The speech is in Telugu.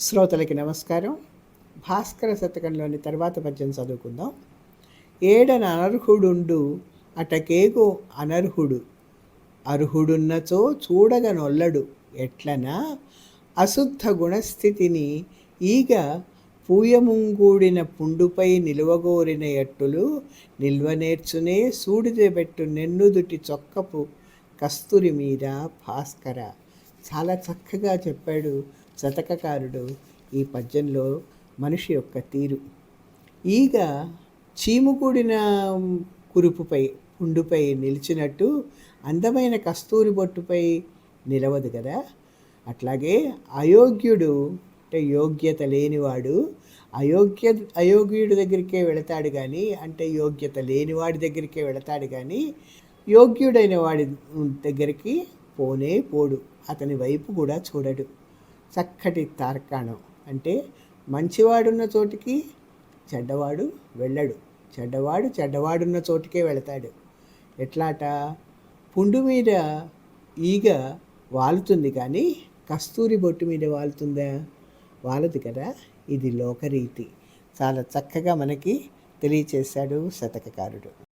శ్రోతలకి నమస్కారం. భాస్కర శతకంలోని తర్వాత పద్యం చదువుకుందాం. ఏడన అనర్హుడుండు అటకేగు అనర్హుడు. అర్హుడున్నచో చూడగనొల్లడు ఎట్లనా? అశుద్ధ గుణస్థితిని ఈగ పూయముంగూడిన పుండుపై నిలువగోరిన ఎట్టులు నిల్వనేర్చునే సూడిదెబెట్టు నెన్నుదుటి చొక్కపు కస్తూరి మీద భాస్కర. చాలా చక్కగా చెప్పాడు శతకకారుడు ఈ పద్యంలో మనిషి యొక్క తీరు. ఈగ చీముకూడిన కురుపుపై పుండుపై నిలిచినట్టు అందమైన కస్తూరి బొట్టుపై నిలవదు కదా? అట్లాగే అయోగ్యుడు అంటే యోగ్యత లేనివాడు అయోగ్య అయోగ్యుడి దగ్గరికే వెళతాడు కానీ అంటే యోగ్యత లేనివాడి దగ్గరికే వెళతాడు కానీ యోగ్యుడైన వాడి దగ్గరికి పోనే పోడు. అతని వైపు కూడా చూడడు. చక్కటి తార్కాణం. అంటే మంచివాడున్న చోటికి చెడ్డవాడు వెళ్ళడు. చెడ్డవాడు చెడ్డవాడున్న చోటికే వెళతాడు. ఎట్లాట? పుండు మీద ఈగ వాలుతుంది కానీ కస్తూరి బొట్టు మీద వాలుతుందా? వాలదు కదా. ఇది లోకరీతి. చాలా చక్కగా మనకి తెలియచేశాడు శతకకారుడు.